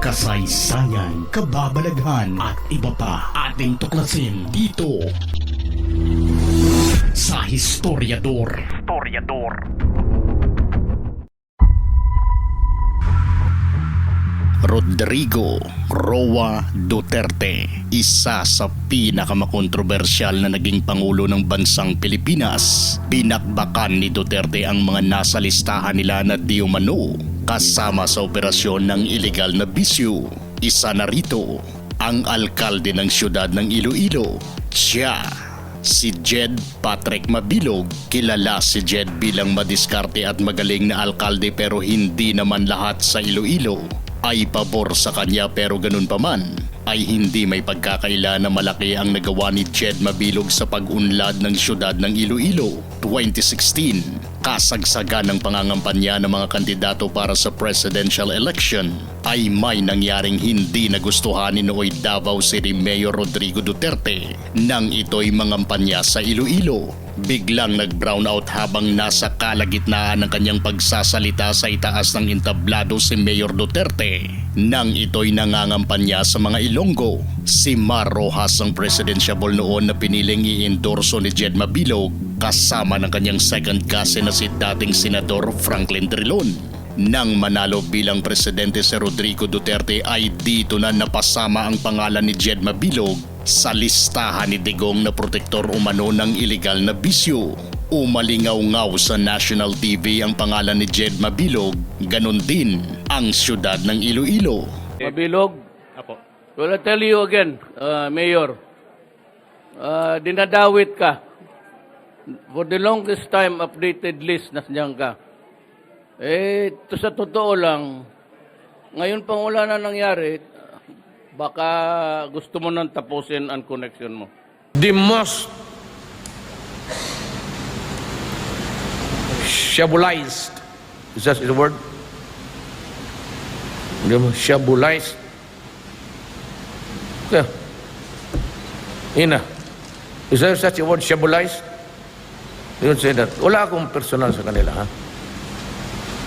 kasaysayan, kababalaghan at iba pa ating tuklasin dito sa Historiador. Historiador. Rodrigo Roa Duterte, isa sa pinakamakontrobersyal na naging pangulo ng bansang Pilipinas. Binakbakan ni Duterte ang mga nasa listahan nila na di umano kasama sa operasyon ng ilegal na bisyo. Isa na rito ang alkalde ng siyudad ng Iloilo. Siya Si Jed Patrick Mabilog, kilala si Jed bilang madiskarte at magaling na alkalde pero hindi naman lahat sa Iloilo ay pabor sa kanya pero ganun pa man ay hindi may pagkakaila na malaki ang nagawa ni Jed Mabilog sa pag-unlad ng siyudad ng Iloilo 2016. Kasagsagan ng pangangampanya ng mga kandidato para sa presidential election ay may nangyaring hindi nagustuhan ni Nooy Davao City Mayor Rodrigo Duterte nang ito'y mangampanya sa Iloilo biglang nag-brown out habang nasa kalagitnaan ng kanyang pagsasalita sa itaas ng entablado si Mayor Duterte. Nang ito'y nangangampanya sa mga Ilonggo, si Mar Rojas ang presidentiable noon na piniling i-endorso ni Jed Mabilog kasama ng kanyang second cousin na si dating Senador Franklin Drilon. Nang manalo bilang presidente si Rodrigo Duterte ay dito na napasama ang pangalan ni Jed Mabilog sa listahan ni Digong na protektor umano ng ilegal na bisyo. Umalingaw-ngaw sa national TV ang pangalan ni Jed Mabilog, ganon din ang siyudad ng Iloilo. Mabilog. Apo. Well, I tell you again, uh, Mayor, uh, dinadawit ka. For the longest time, updated list, nasyan ka. Eh, to sa totoo lang, ngayon pang wala na nangyari, baka gusto mo nang tapusin ang connection mo. the most shabulized. Is that the word? The most shabulized. Yeah. Ina is there such a word shabulized? You don't say that. Wala akong personal sa kanila ha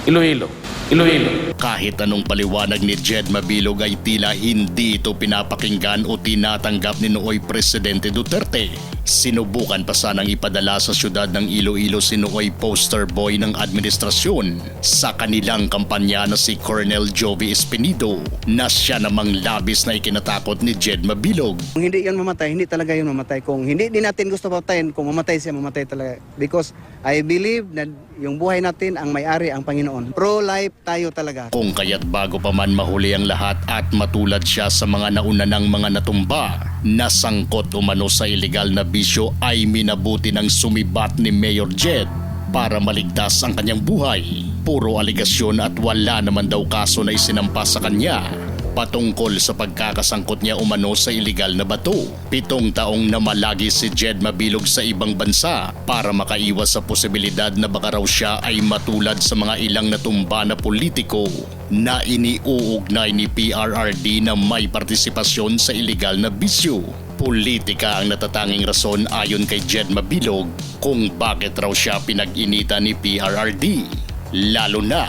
Iloilo Iloilo Kahit anong paliwanag ni Jed Mabilog ay tila hindi ito pinapakinggan o tinatanggap ni Nooy Presidente Duterte. Sinubukan pa sanang ipadala sa syudad ng Iloilo si Nooy poster boy ng administrasyon sa kanilang kampanya na si Colonel Jovi Espinido na siya namang labis na ikinatakot ni Jed Mabilog. Kung hindi yan mamatay, hindi talaga yun mamatay. Kung hindi din natin gusto patayin, kung mamatay siya, mamatay talaga. Because I believe na yung buhay natin ang may-ari ang Panginoon. Pro-life tayo talaga. Kung kaya't bago pa man mahuli ang lahat at matulad siya sa mga nauna ng mga natumba, nasangkot umano sa ilegal na bisyo ay minabuti ng sumibat ni Mayor Jed para maligtas ang kanyang buhay. Puro aligasyon at wala naman daw kaso na isinampa sa kanya patungkol sa pagkakasangkot niya umano sa ilegal na bato. Pitong taong namalagi si Jed Mabilog sa ibang bansa para makaiwas sa posibilidad na baka raw siya ay matulad sa mga ilang natumba na politiko na iniuugnay ni PRRD na may partisipasyon sa ilegal na bisyo. Politika ang natatanging rason ayon kay Jed Mabilog kung bakit raw siya pinag-inita ni PRRD. Lalo na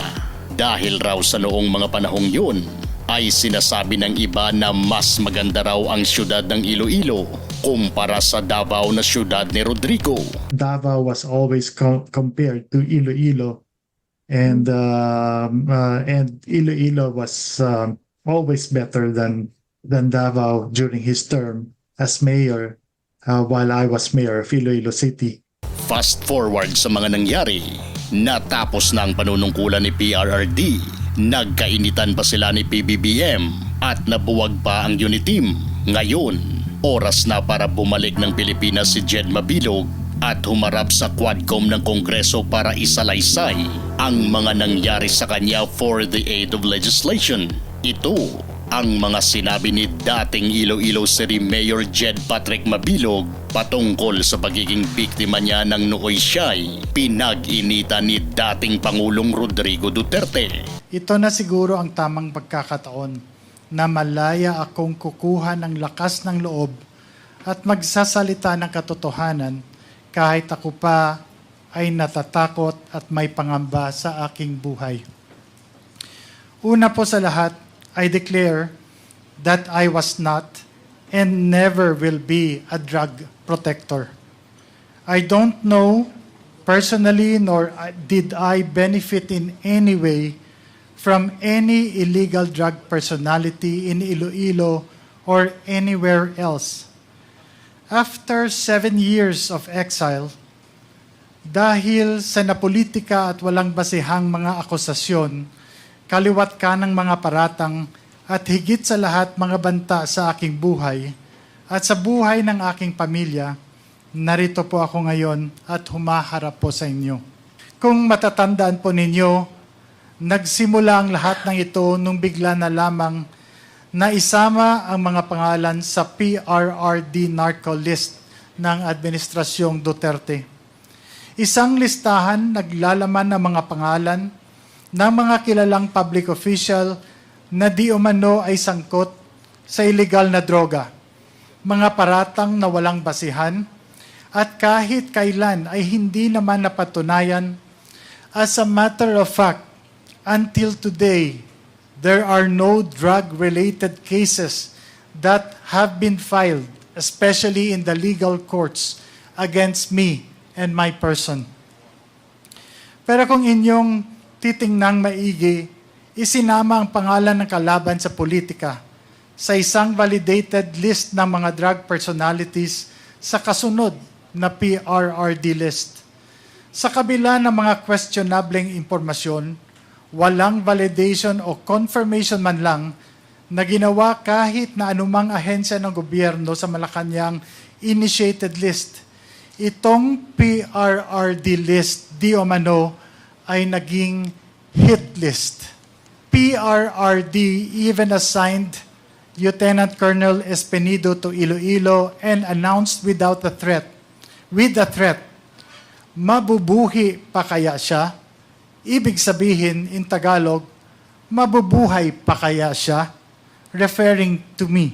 dahil raw sa noong mga panahong yun ay sinasabi ng iba na mas maganda raw ang siyudad ng Iloilo kumpara sa Davao na siyudad ni Rodrigo. Davao was always co- compared to Iloilo, and um, uh, and Iloilo was um, always better than than Davao during his term as mayor, uh, while I was mayor of Iloilo City. Fast forward sa mga nangyari, natapos na ang panunungkulan ni PRRD, nagkainitan pa sila ni PBBM at nabuwag pa ang Uniteam. Ngayon, oras na para bumalik ng Pilipinas si Jed Mabilog at humarap sa Quadcom ng Kongreso para isalaysay ang mga nangyari sa kanya for the aid of legislation. Ito ang mga sinabi ni dating Iloilo City Mayor Jed Patrick Mabilog patungkol sa pagiging biktima niya ng nooy siya'y pinag-inita ni dating Pangulong Rodrigo Duterte. Ito na siguro ang tamang pagkakataon na malaya akong kukuha ng lakas ng loob at magsasalita ng katotohanan kahit ako pa ay natatakot at may pangamba sa aking buhay. Una po sa lahat, I declare that I was not and never will be a drug protector. I don't know personally nor I- did I benefit in any way from any illegal drug personality in Iloilo or anywhere else. After seven years of exile, dahil sa napolitika at walang basihang mga akusasyon, kaliwat ka ng mga paratang at higit sa lahat mga banta sa aking buhay at sa buhay ng aking pamilya, narito po ako ngayon at humaharap po sa inyo. Kung matatandaan po ninyo, nagsimula ang lahat ng ito nung bigla na lamang na isama ang mga pangalan sa PRRD narco list ng Administrasyong Duterte. Isang listahan naglalaman ng mga pangalan ng mga kilalang public official na di umano ay sangkot sa illegal na droga, mga paratang na walang basihan, at kahit kailan ay hindi naman napatunayan. As a matter of fact, until today, there are no drug-related cases that have been filed, especially in the legal courts, against me and my person. Pero kung inyong titingnang maigi, isinama ang pangalan ng kalaban sa politika sa isang validated list ng mga drug personalities sa kasunod na PRRD list. Sa kabila ng mga questionableng impormasyon, walang validation o confirmation man lang na ginawa kahit na anumang ahensya ng gobyerno sa Malacanang initiated list. Itong PRRD list, di o mano, ay naging hit list. PRRD even assigned Lieutenant Colonel Espenido to Iloilo and announced without a threat, with a threat, mabubuhi pa kaya siya? Ibig sabihin in Tagalog, mabubuhay pa kaya siya? Referring to me.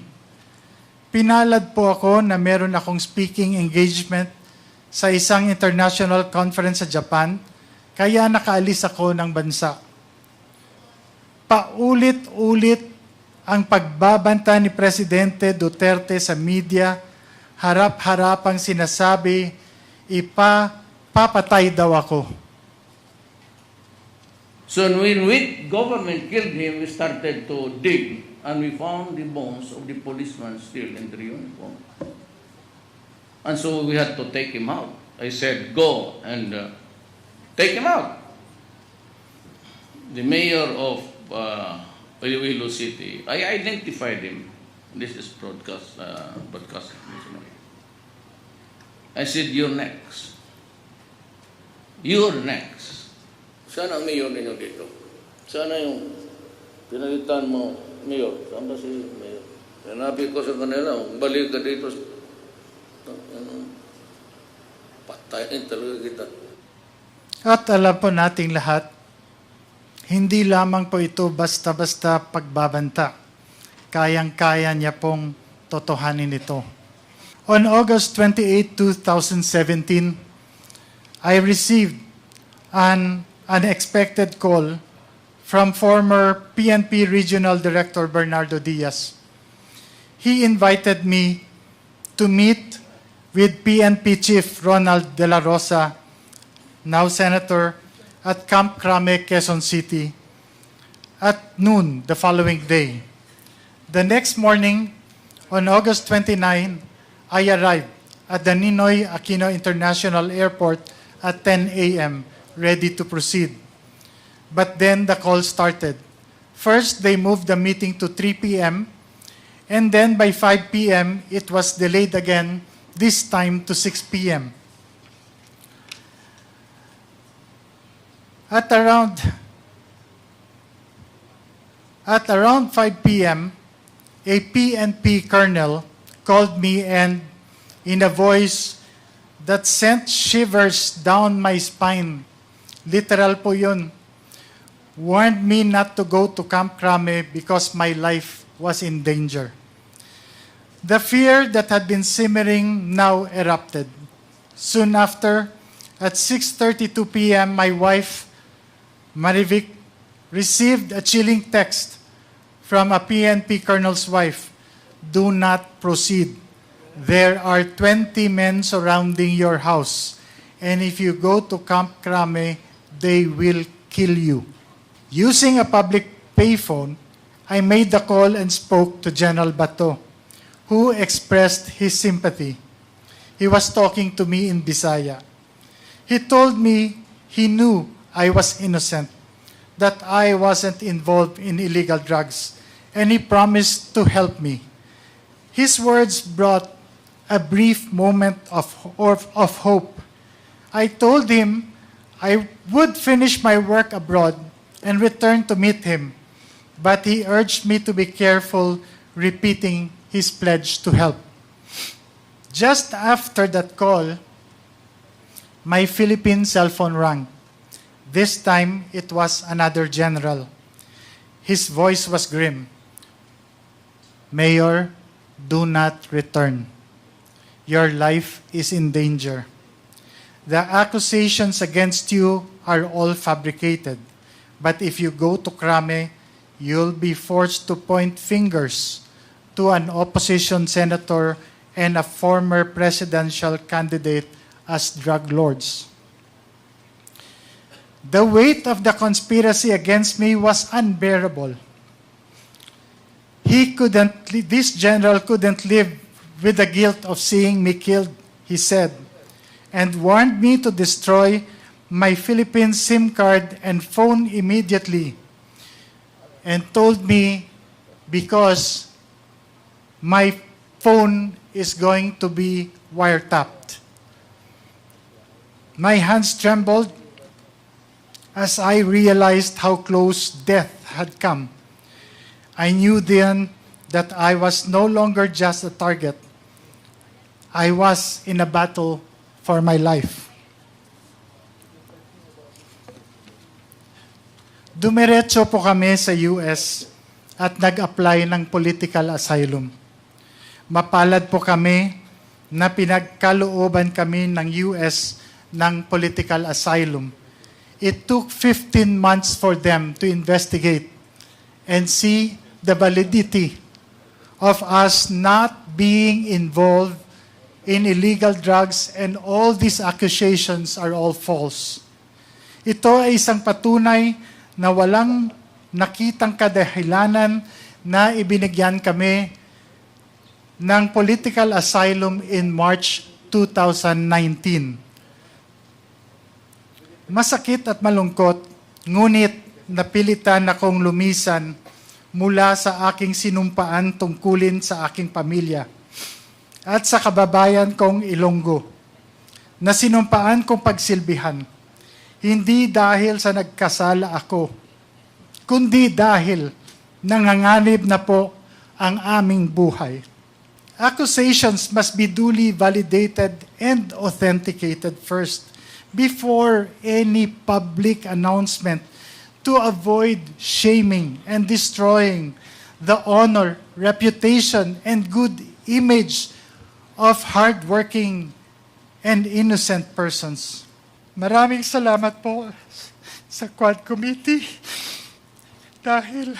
Pinalad po ako na meron akong speaking engagement sa isang international conference sa Japan, kaya nakaalis ako ng bansa. Paulit-ulit ang pagbabanta ni Presidente Duterte sa media, harap-harapang sinasabi, ipa, papatay daw ako. So when we government killed him, we started to dig and we found the bones of the policeman still in the uniform. And so we had to take him out. I said, go and uh, take him out. The mayor of uh, City, I identified him. This is broadcast, uh, broadcast. I said, you're next. You're next. Sana ang mayor ninyo dito. Sana yung pinalitan mo, mayor. Saan ba si mayor? Sinabi ko sa kanila, balik ka dito. Ano, patayin talaga kita. At alam po nating lahat, hindi lamang po ito basta-basta pagbabanta. Kayang-kaya niya pong totohanin ito. On August 28, 2017, I received an unexpected call from former PNP Regional Director Bernardo Diaz. He invited me to meet with PNP Chief Ronald De La Rosa now Senator, at Camp Crame, Quezon City, at noon the following day. The next morning, on August 29, I arrived at the Ninoy Aquino International Airport at 10 a.m., ready to proceed. But then the call started. First, they moved the meeting to 3 p.m., and then by 5 p.m., it was delayed again, this time to 6 p.m. At around at around 5 p.m., a PNP colonel called me and in a voice that sent shivers down my spine, literal po yun, warned me not to go to Camp Crame because my life was in danger. The fear that had been simmering now erupted. Soon after, at 6:32 p.m., my wife, Marivic, received a chilling text from a PNP colonel's wife, do not proceed. There are 20 men surrounding your house, and if you go to Camp Crame, they will kill you. Using a public payphone, I made the call and spoke to General Bato, who expressed his sympathy. He was talking to me in Bisaya. He told me he knew I was innocent, that I wasn't involved in illegal drugs, and he promised to help me. His words brought a brief moment of, of, of hope. I told him I would finish my work abroad and return to meet him, but he urged me to be careful, repeating his pledge to help. Just after that call, my Philippine cell phone rang. This time, it was another general. His voice was grim. Mayor, do not return. Your life is in danger. The accusations against you are all fabricated. But if you go to Krame, you'll be forced to point fingers to an opposition senator and a former presidential candidate as drug lords. The weight of the conspiracy against me was unbearable. He couldn't, this general couldn't live with the guilt of seeing me killed, he said, and warned me to destroy my Philippine SIM card and phone immediately, and told me because my phone is going to be wiretapped. My hands trembled as I realized how close death had come. I knew then that I was no longer just a target. I was in a battle for my life. Dumiretso po kami sa US at nag-apply ng political asylum. Mapalad po kami na pinagkalooban kami ng US ng political asylum. It took 15 months for them to investigate and see the validity of us not being involved in illegal drugs and all these accusations are all false. Ito ay isang patunay na walang nakitang kadahilanan na ibinigyan kami ng political asylum in March 2019. Masakit at malungkot, ngunit napilitan akong lumisan mula sa aking sinumpaan tungkulin sa aking pamilya at sa kababayan kong Ilonggo na sinumpaan kong pagsilbihan, hindi dahil sa nagkasala ako, kundi dahil nanganganib na po ang aming buhay. Accusations must be duly validated and authenticated first before any public announcement to avoid shaming and destroying the honor, reputation, and good image of hardworking and innocent persons. Maraming salamat po sa Quad Committee dahil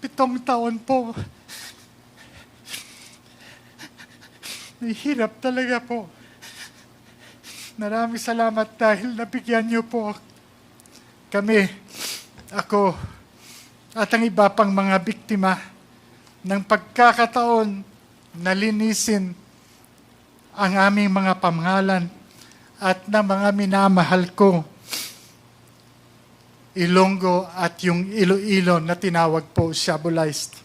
pitong taon po Nahihirap talaga po. Maraming salamat dahil nabigyan niyo po kami, ako, at ang iba pang mga biktima ng pagkakataon na linisin ang aming mga pamahalan at na mga minamahal ko, Ilonggo at yung Iloilo na tinawag po Shabolized.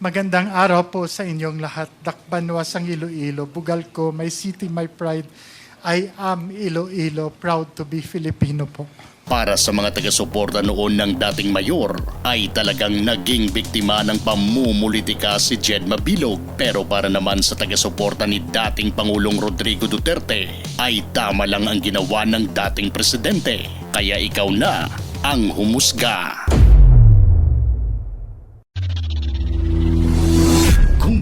Magandang araw po sa inyong lahat. Dakbanwas ang Iloilo. Bugal ko, my city, my pride. I am Iloilo, proud to be Filipino po. Para sa mga taga-suporta noon ng dating mayor ay talagang naging biktima ng pamumulitika si Jed Mabilog. Pero para naman sa taga-suporta ni dating Pangulong Rodrigo Duterte ay tama lang ang ginawa ng dating presidente. Kaya ikaw na ang humusga.